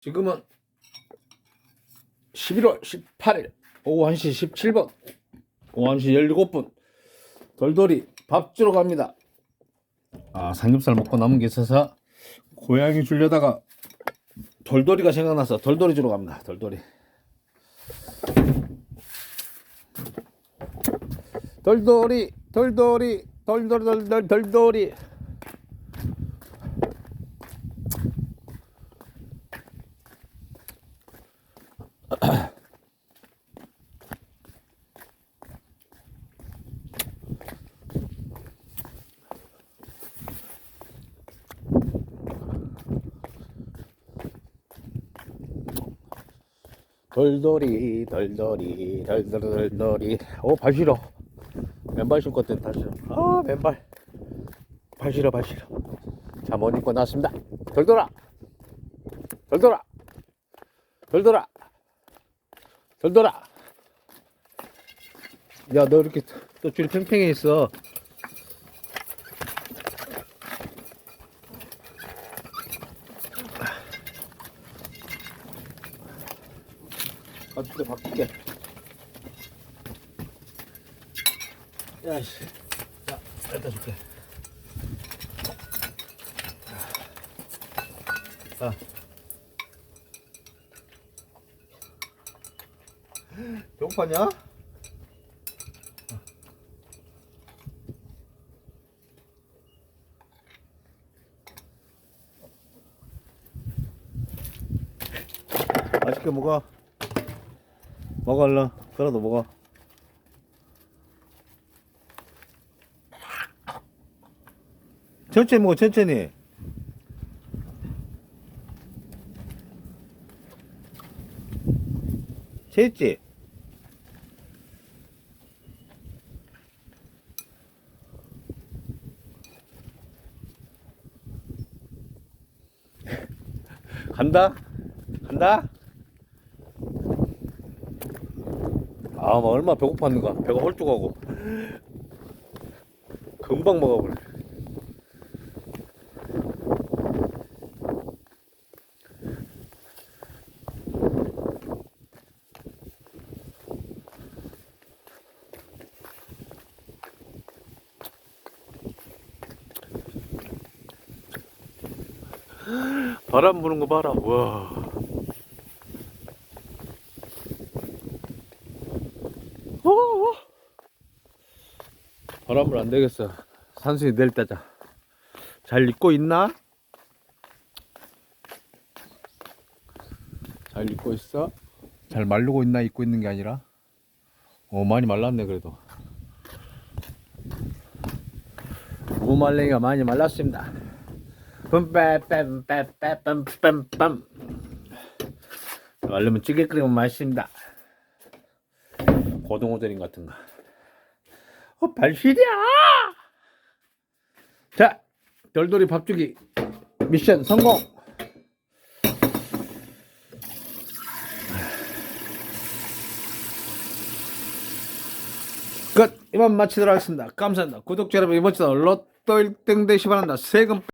지금은 11월 18일 오후 1시 17분 오후 1시 17분 돌돌이 밥 주러 갑니다. 아 삼겹살 먹고 남은 게 있어서 고양이 주려다가 돌돌이가 생각나서 돌돌이 주러 갑니다. 돌돌이. 돌돌이 돌돌이 돌돌돌돌 돌돌이 돌돌이 돌돌이 돌돌돌돌이 오발 싫어 맨발 신고 때발 싫어 아 맨발 발 싫어 발 싫어 잠옷 입고 나왔습니다 돌돌아 돌돌아 돌돌아 돌돌아 야 너 이렇게 또 줄이 팽팽해 있어 바꿀게 바꿀게. 야씨. 자 여기다 줄게. 자. 배고파냐? 맛있게 먹어 먹어 얼른 그래도 먹어 천천히 먹어 천천히 재있지? 간다? 간다? 아, 막 얼마나 배고팠는가. 배가 헐쭉하고. 금방 먹어버려. 바람 부는 거 봐라. 와. 바람을 안 되겠어. 산수이 내일 따자. 잘 입고 있나? 잘 입고 있어? 잘 마르고 있나? 입고 있는 게 아니라? 어, 많이 말랐네, 그래도. 무말랭이가 많이 말랐습니다. 뿜빼빰빼빰빰빰빰 말르면 찌개 끓이면 맛있습니다. 고등어조림 같은 거. 어, 발실이야! 자, 돌돌이 밥주기 미션 성공! 끝! 이만 마치도록 하겠습니다. 감사합니다. 구독자 여러분, 이번 주도 로또 1등 되시 바랍니다. 세금